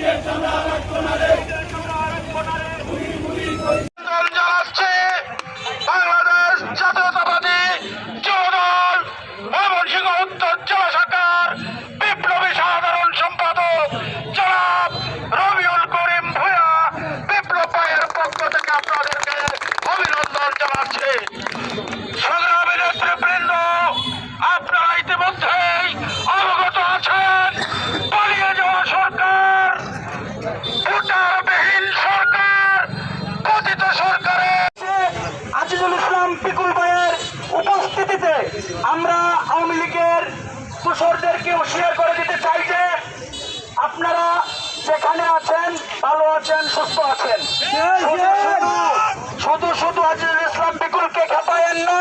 Yes, I'm not আমরা আওয়ামী লীগের তুষরদেরকে share করে দিতে চাই যে আপনারা যেখানে আছেন ভালো আছেন সুস্থ আছেন শুধু শুধু- আজিজুল ইসলাম পিকুলকে খেপায়েন না।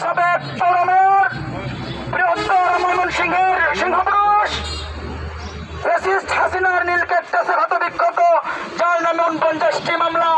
সাবেক বৃহত্তর ময়মনসিংহের সিংহপুরুষ হাসিনার হত বিক্ষত যার নামে উনপঞ্চাশটি মামলা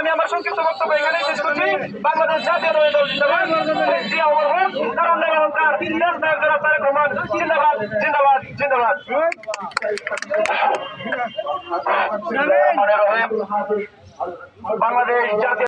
আমি আমার সংক্ষিপ্ত বক্তব্য এখানে শেষ করছি। বাংলাদেশ জাতীয় দল জিন্দাবাদ। জিয়া দেশ নায়ক জনাব তারেক জিন্দাবাদ। জিন্দাবাদ জিন্দাবাদ বাংলাদেশ জাতীয়